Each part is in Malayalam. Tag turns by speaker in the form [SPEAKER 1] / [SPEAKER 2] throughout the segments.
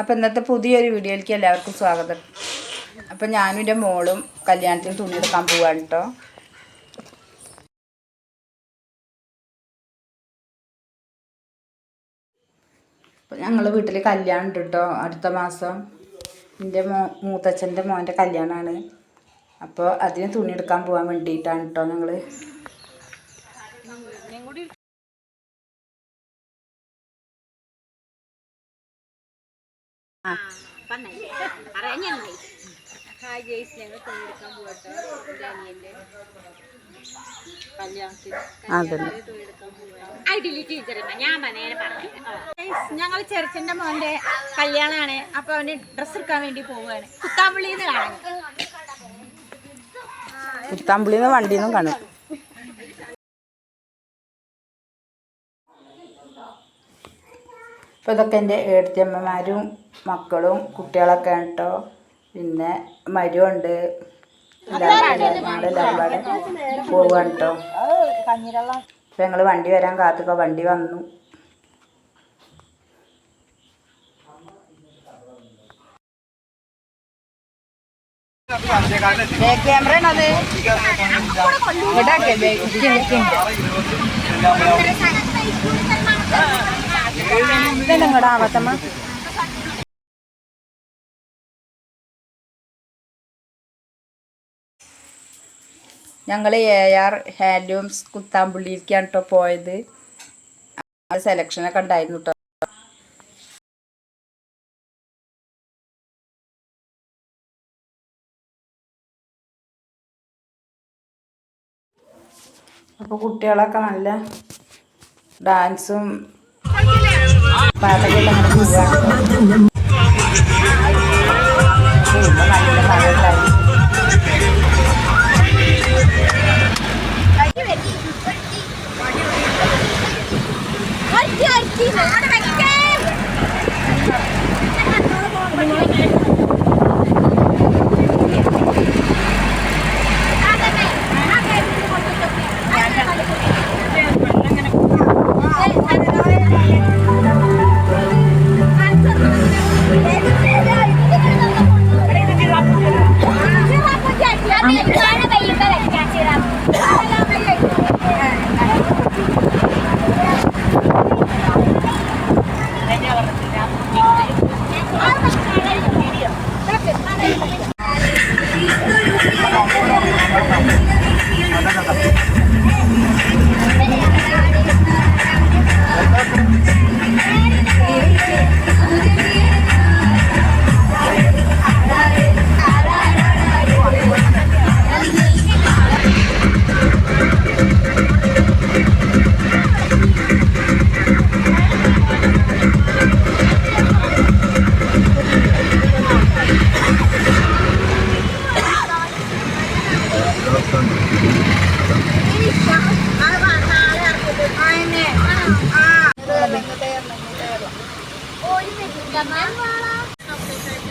[SPEAKER 1] അപ്പം ഇന്നത്തെ പുതിയൊരു വീഡിയോയിലേക്ക് എല്ലാവർക്കും സ്വാഗതം. അപ്പോൾ ഞാനും എന്റെ മോളും കല്യാണത്തിന് തുണി എടുക്കാൻ പോവാണ് കേട്ടോ അപ്പോൾ ഞങ്ങൾ വീട്ടിൽ കല്യാണം ഉണ്ട് കേട്ടോ അടുത്ത മാസം. എന്റെ മോ മൂത്തച്ഛന്റെ മോന്റെ കല്യാണമാണ് അപ്പോൾ അതിന് തുണി എടുക്കാൻ പോകാൻ വേണ്ടിയിട്ടാണ് കേട്ടോ ഞങ്ങൾ
[SPEAKER 2] ഹായ് ജെയ്സ് ഞങ്ങൾ തുണിയെടുക്കാൻ പോകട്ടോ എന്റെ അനിയന്റെ കല്യാണത്തിന്.
[SPEAKER 1] അതന്നെ
[SPEAKER 2] ഞങ്ങൾ ചെറുച്ചന്റെ മോന്റെ കല്യാണമാണ് അപ്പോൾ അവന് ഡ്രസ് എടുക്കാൻ വേണ്ടി പോവുകയാണ് കുത്താമ്പള്ളിന്ന് കാണാൻ
[SPEAKER 1] പുത്താമ്പുള്ളിയിൽ വണ്ടിന്നും കാണും. അപ്പോൾ ഇതൊക്കെ എന്റെ ഏടത്തിയമ്മമാരും മക്കളും കുട്ടികളൊക്കെ ആണ് കേട്ടോ പിന്നെ മരുണ്ട് എല്ലാവരും പാടെ പോവുകയാണ് കേട്ടോ ഞങ്ങൾ വണ്ടി വരാൻ കാത്തുക വണ്ടി വന്നു. ക്യാമറ നിങ്ങളുടെ ആവത്തമ്മ ഞങ്ങൾ എ ആർ ഹാൻഡ്ലൂംസ് കുത്താമ്പുള്ളിയിലേക്കാണ് കേട്ടോ പോയത് സെലക്ഷനൊക്കെ ഉണ്ടായിരുന്നു കേട്ടോ അപ്പോൾ കുട്ടികളൊക്കെ നല്ല ഡാൻസും Patagal lang ang buwan. Malayo na tayo.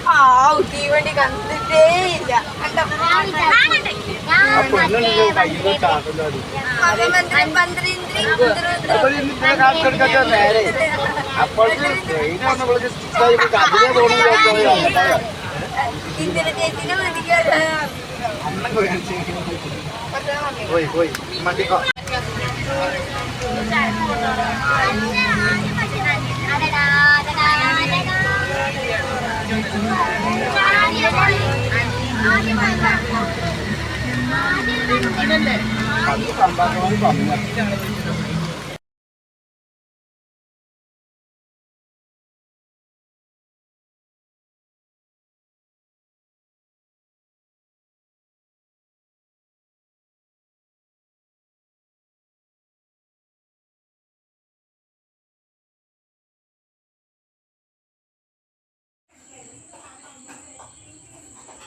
[SPEAKER 1] ഉണ്ടായി
[SPEAKER 2] തീവണ്ടി കണ്ടിട്ടേ ഇല്ല.
[SPEAKER 3] പോയി പോയി മണ്ടിക്കോ അത്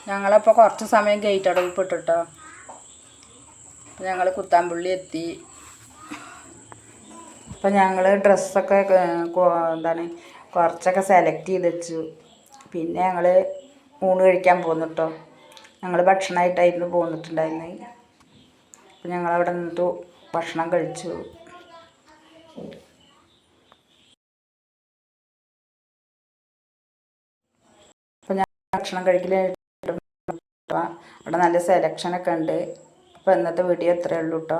[SPEAKER 1] ഞങ്ങളപ്പോൾ കുറച്ച് സമയം ഗേറ്റ് അടവിൽ കേട്ടോ ഞങ്ങൾ കുത്താമ്പുള്ളി എത്തി. അപ്പം ഞങ്ങൾ ഡ്രസ്സൊക്കെ എന്താണ് കുറച്ചൊക്കെ സെലക്ട് ചെയ്ത് വെച്ചു. പിന്നെ ഞങ്ങൾ ഊണ് കഴിക്കാൻ പോന്നു കേട്ടോ ഞങ്ങൾ ഭക്ഷണമായിട്ടായിരുന്നു പോന്നിട്ടുണ്ടായിരുന്നത് അപ്പം ഞങ്ങളവിടെ നിന്നിട്ട് ഭക്ഷണം കഴിച്ചു. അപ്പം ഞാൻ ഭക്ഷണം കഴിക്കൽ അവിടെ നല്ല സെലക്ഷനൊക്കെ ഉണ്ട്. അപ്പോൾ ഇന്നത്തെ വീഡിയോ ഇത്രയേ ഉള്ളൂ കേട്ടോ